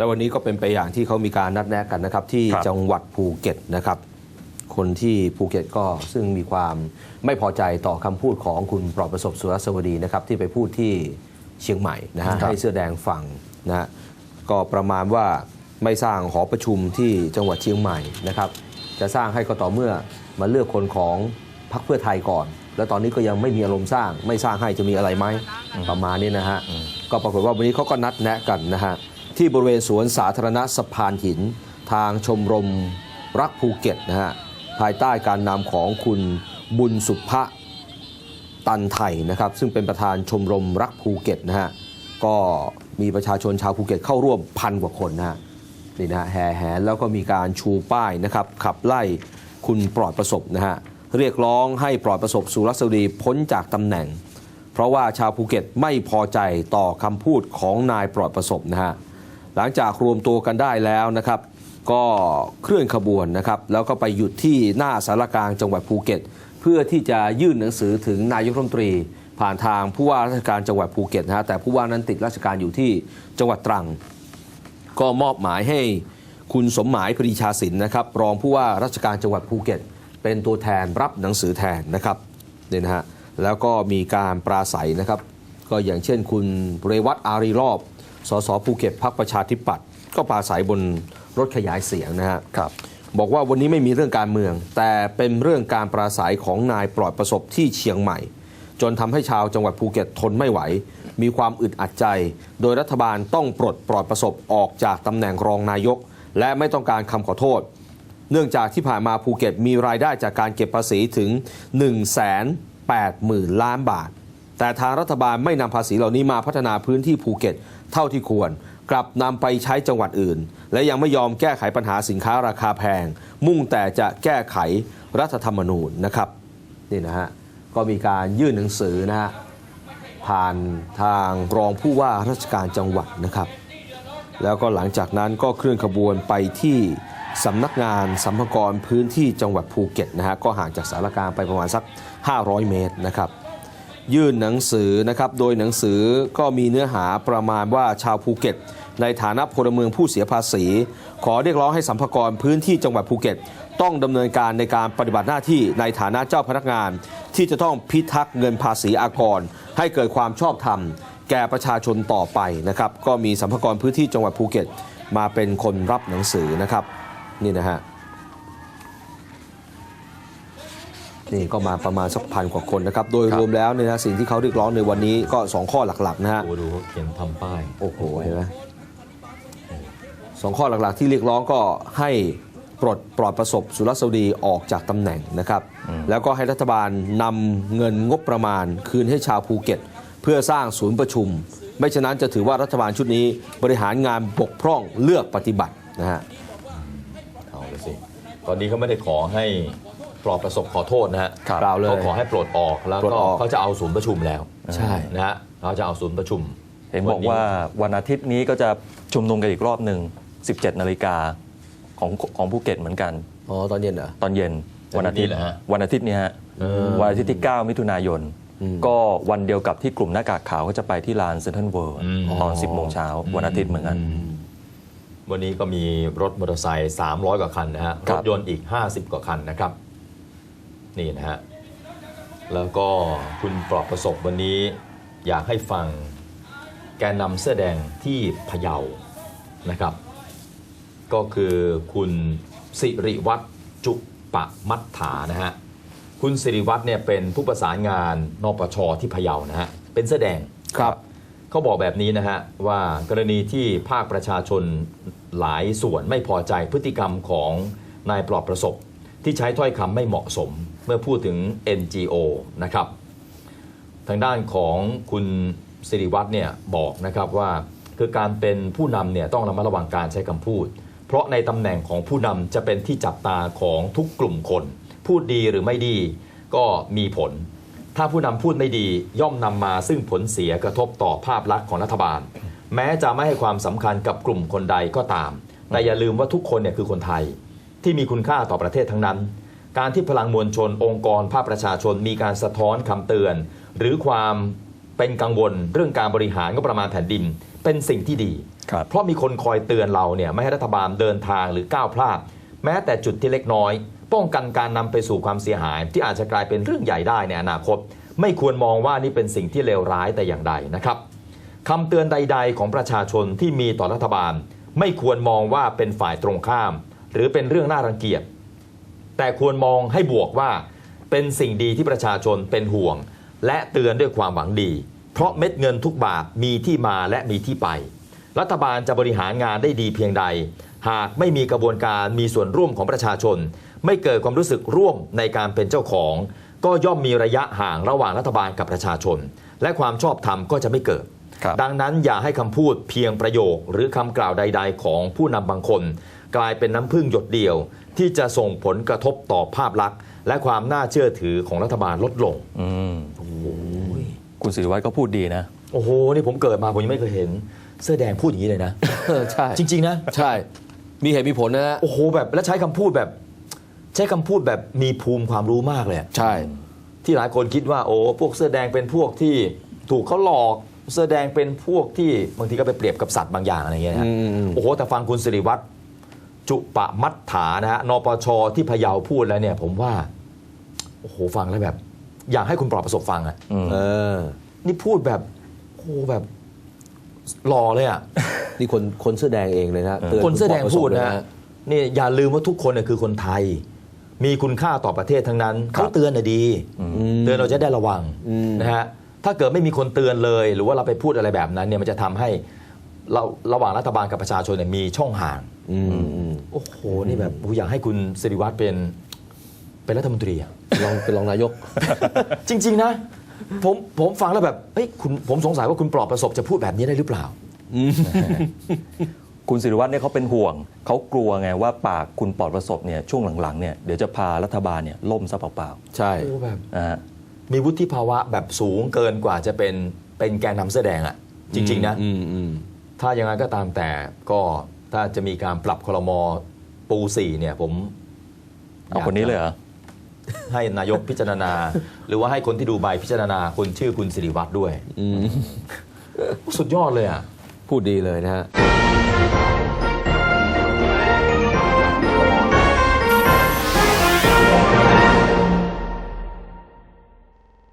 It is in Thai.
แล้ววันนี้ก็เป็นไปอย่างที่เขามีการนัดแนะกันนะครับ ที่ครับ จังหวัดภูเก็ตนะครับ คนที่ภูเก็ตก็ซึ่งมีความไม่พอใจต่อคำพูดของคุณปลอดประสบสุรสวดีนะครับ ที่ไปพูดที่เชียงใหม่นะฮะครับให้เสื้อแดงฟังนะฮะก็ประมาณว่าไม่สร้างหอประชุมที่จังหวัดเชียงใหม่นะครับ จะสร้างให้ก็ต่อเมื่อมาเลือกคนของพรรคเพื่อไทยก่อน แล้วตอนนี้ก็ยังไม่มีอารมณ์สร้าง ไม่สร้างให้จะมีอะไรไหมประมาณนี้นะฮะก็ปรากฏว่าวันนี้เขาก็นัดแนะกันนะฮะ ที่บริเวณสวนสาธารณะสะพานหิน ทางชมรมรักภูเก็ตนะฮะภายใต้การนำของคุณบุญสุภะตันไทยนะครับซึ่งเป็นประธานชมรมรักภูเก็ตนะฮะก็มีประชาชนชาวภูเก็ตเข้าร่วมพันกว่าคนนะฮะนี่นะฮะแห่แหนแล้วก็มีการชูป้ายนะครับขับไล่คุณปลอดประสบนะฮะเรียกร้องให้ปลอดประสบสุรสวดีพ้นจากตำแหน่ง เพราะว่าชาวภูเก็ตไม่พอใจต่อคำพูดของนายปลอดประสบนะฮะ หลังจากรวมตัวกันได้แล้วนะครับ ก็เคลื่อนขบวนนะครับ แล้วก็ไปหยุดที่หน้าสารกลางจังหวัดภูเก็ต เพื่อที่จะยื่นหนังสือถึงนายกรัฐมนตรี ผ่านทางผู้ว่าราชการจังหวัดภูเก็ตนะฮะแต่ผู้ว่านั้นติดราชการอยู่ที่จังหวัดตรัง ก็มอบหมายให้คุณสมหมายปรีชาสินนะครับ รองผู้ว่าราชการจังหวัดภูเก็ต เป็นตัวแทนรับหนังสือแทนนะครับเนี่ยนะฮะแล้วก็มีการปราศัยนะครับ ก็อย่างเช่นคุณเรวัตอารีรอบ สสภูเก็ตพักประชาธิปัตย์ก็ปราศัยบนรถขยายเสียงนะฮะครับบอกว่าวันนี้ไม่มีเรื่องการเมือง แต่เป็นเรื่องการปราศัยของนายปลอดประสบที่เชียงใหม่ จนทำให้ชาวจังหวัดภูเก็ตทนไม่ไหว มีความอึดอัดใจ โดยรัฐบาลต้องปลดปลอดประสบออกจากตำแหน่งรองนายก และไม่ต้องการคำขอโทษ เนื่องจากที่ผ่านมาภูเก็ตมีรายได้จากการเก็บภาษีถึง 1 8 0 0 0 0 ล้านบาท แต่ทางรัฐบาลไม่นำภาษีเหล่านี้มาพัฒนาพื้นที่ภูเก็ต เท่าที่ควร กลับนำไปใช้จังหวัดอื่น และยังไม่ยอมแก้ไขปัญหาสินค้าราคาแพง มุ่งแต่จะแก้ไขรัฐธรรมนูญนะครับนี่นะฮะก็มีการยื่นหนังสือนะฮะผ่านทางรองผู้ว่าราชการจังหวัดนะครับ แล้วก็หลังจากนั้นก็เคลื่อนขบวนไปที่สำนักงานสัมภากรพื้นที่จังหวัดภูเก็ตนะฮะก็ห่างจากสารกลางไปประมาณสัก 500 เมตรนะครับ ยื่นหนังสือนะครับโดยหนังสือก็มีเนื้อหาประมาณว่าชาวภูเก็ต ในฐานะพลเมืองผู้เสียภาษี ขอเรียกร้องให้สัมภากรพื้นที่จังหวัดภูเก็ต ต้องดำเนินการในการปฏิบัติหน้าที่ในฐานะเจ้าพนักงาน ที่จะต้องพิทักษ์เงินภาษีอากร ให้เกิดความชอบธรรม แก่ประชาชนต่อไปนะครับก็มีสัมภากรพื้นที่จังหวัดภูเก็ต มาเป็นคนรับหนังสือนะครับนี่นะฮะ นี่ก็มาประมาณสักพันกว่าคนนะครับ โดยครับรวมแล้วเนี่ยนะสิ่งที่เขาเรียกร้องในวันนี้ก็ 2 ข้อหลักๆนะฮะดูดูเขาเขียนทำป้าย โอ้โหเห็นไหมสองข้อหลักๆ ที่เรียกร้องก็ให้ปลดปลอดประสบสุรสวดีออกจากตำแหน่งนะครับ แล้วก็ให้รัฐบาลนำเงินงบประมาณ คืนให้ชาวภูเก็ต เพื่อสร้างศูนย์ประชุม ไม่ฉะนั้นจะถือว่ารัฐบาลชุดนี้บริหารงานบกพร่องเลือกปฏิบัตินะฮะเอาละสิตอนนี้เขาไม่ได้ขอให้ ปลอดประสบขอโทษนะฮะครับเปล่าเลยเขาขอให้ปลดออกแล้วปลดก็ออก เขาจะเอาศูนย์ประชุมแล้วใช่ นะฮะเขาจะเอาศูนย์ประชุม เห็นบอกว่าวันอาทิตย์นี้ก็จะชุมนุมกันอีกรอบหนึ่ง 17 นาฬิกาของของภูเก็ตเหมือนกัน อ๋อตอนเย็นเหรอ ตอนเย็นวันอาทิตย์เหรอฮะวันอาทิตย์นี้ฮะเออวันอาทิตย์ที่ 9 มิถุนายนอืมก็วันเดียวกับที่กลุ่มหน้ากากขาวก็จะไปที่ลานเซ็นทรัลเวิลด์อืม ตอน 10 โมงเช้าวันอาทิตย์เหมือนกัน วันนี้ก็มีรถมอเตอร์ไซค์300 กว่าคันนะฮะ ครรับถยนต์อีก 50 กว่าคันนะครับ นี่นะฮะแล้วก็คุณปลอดประสบวันนี้อยากให้ฟังแกนนำเสื้อแดงที่พะเยานะครับ ก็คือคุณสิริวัตรจุปะมัฏฐานะฮะคุณสิริวัตรเนี่ยเป็นผู้ประสานงานนปชที่พะเยานะฮะเป็นเสื้อแดงครับเขาบอกแบบนี้นะฮะว่ากรณีที่ภาคประชาชนหลายส่วนไม่พอใจพฤติกรรมของนายปลอดประสบที่ใช้ถ้อยคำไม่เหมาะสม เมื่อพูดถึง NGO นะครับ ทางด้านของคุณสิริวัตรเนี่ยบอกนะครับว่าคือการเป็นผู้นำเนี่ยต้องระมัดระวังการใช้คำพูด เพราะในตำแหน่งของผู้นำจะเป็นที่จับตาของทุกกลุ่มคน พูดดีหรือไม่ดีก็มีผล ถ้าผู้นำพูดไม่ดีย่อมนำมาซึ่งผลเสียกระทบต่อภาพลักษณ์ของรัฐบาล แม้จะไม่ให้ความสำคัญกับกลุ่มคนใดก็ตาม แต่อย่าลืมว่าทุกคนเนี่ยคือคนไทย ที่มีคุณค่าต่อประเทศทั้งนั้น การที่พลังมวลชนองค์กรภาคประชาชนมีการสะท้อนคำเตือน หรือความเป็นกังวลเรื่องการบริหารงบประมาณแผ่นดินเป็นสิ่งที่ดีครับเพราะมีคนคอยเตือนเราเนี่ยไม่ให้รัฐบาลเดินทางหรือก้าวพลาดแม้แต่จุดที่เล็กน้อย ป้องกันการนำไปสู่ความเสียหาย ที่อาจจะกลายเป็นเรื่องใหญ่ได้ในอนาคต ไม่ควรมองว่านี่เป็นสิ่งที่เลวร้ายแต่อย่างใดนะครับคำเตือนใด ๆ ของประชาชนที่มีต่อรัฐบาล ไม่ควรมองว่าเป็นฝ่ายตรงข้าม หรือเป็นเรื่องน่ารังเกียจ แต่ควรมองให้บวกว่า เป็นสิ่งดีที่ประชาชนเป็นห่วง และเตือนด้วยความหวังดี เพราะเม็ดเงินทุกบาทมีที่มาและมีที่ไป รัฐบาลจะบริหารงานได้ดีเพียงใด หากไม่มีกระบวนการมีส่วนร่วมของประชาชน ไม่เกิดความรู้สึกร่วมในการเป็นเจ้าของ ก็ย่อมมีระยะห่างระหว่างรัฐบาลกับประชาชน และความชอบธรรมก็จะไม่เกิดดังนั้นอย่าให้คำพูดเพียงประโยคหรือคำกล่าวใด ๆ ของผู้นำบางคน กลายเป็นน้ำพึ่งหยดเดียว ที่จะส่งผลกระทบต่อภาพลักษณ์ และความน่าเชื่อถือของรัฐบาลลดลง อืมคุณสิริวัตรก็พูดดีนะ โอ้โห นี่ผมเกิดมาผมยังไม่เคยเห็น เสื้อแดงพูดอย่างนี้เลยนะเออใช่จริง ๆ นะ ใช่ มีเหตุมีผลนะฮะโอ้โหแบบแล้วใช้คำพูดแบบ ใช้คำพูดแบบมีภูมิความรู้มากเลยอะ ใช่ ที่หลายคนคิดว่าโอ้พวกเสื้อแดงเป็นพวกที่ถูกเขาหลอกเสื้อแดงเป็นพวกที่บางทีก็ไปเปรียบกับสัตว์บางอย่างอะไรเงี้ยนะอืมอืมโอ้โหแต่ฟังคุณสิริวัตร จุปะมัตถานะฮะนปชที่พะเยาพูดแล้วเนี่ย ผมว่าโอ้โหฟังแล้วแบบ อยากให้คุณปลอบประสบฟังอะอืมเออ นี่พูดแบบโอ้โหแบบหล่อเลยอะนี่คนคนเสื้อแดงเองเลยนะตืคนเสื้อแดงณปพูดเลยนะฮะนี่อย่าลืมว่าทุกคนน่ะคือคนไทย มีคุณค่าต่อประเทศทั้งนั้นเขาเตือนน่ะดีเตือนเราจะได้ระวังอืมนะฮะถ้าเกิดไม่มีคนเตือนเลย หรือว่าเราไปพูดอะไรแบบนั้นเนี่ยมันจะทำให้ เราระหว่างรัฐบาลกับประชาชนเนี่ยมีช่องห่าง อืมอืมโอ้โห นี่แบบผมอยากให้คุณสิริวัตรเป็นเป็นรัฐมนตรีอะ ลองเป็นรองนายก จริง ๆ นะ ผมผมฟังแล้วแบบเอ้ยคุณผมสงสัยว่าคุณปลอบประสบจะพูดแบบนี้ได้หรือเปล่า คุณสิริวัตรเนี่ยเขาเป็นห่วง เขากลัวไงว่าปากคุณปลอดประสบเนี่ยช่วงหลังๆเนี่ยเดี๋ยวจะพารัฐบาลเนี่ยล่มซะเปล่าใช่ โอ้แบบ ๆนะฮะ มีวุฒิภาวะแบบสูงเกินกว่าจะเป็นเป็นแกนนำเสื้อแดงอะจริง ๆ นะ อืมอืม ถ้าอย่างนั้นก็ตามแต่ก็ถ้าจะมีการปรับคลมปูสี่เนี่ยผมเอาคนนี้เลยเหรอให้นายกพิจารณา หรือว่าให้คนที่ดูใบพิจารณาคนชื่อคุณสิริวัตรด้วยอืมสุดยอดเลยอะ พูดดีเลยนะฮะ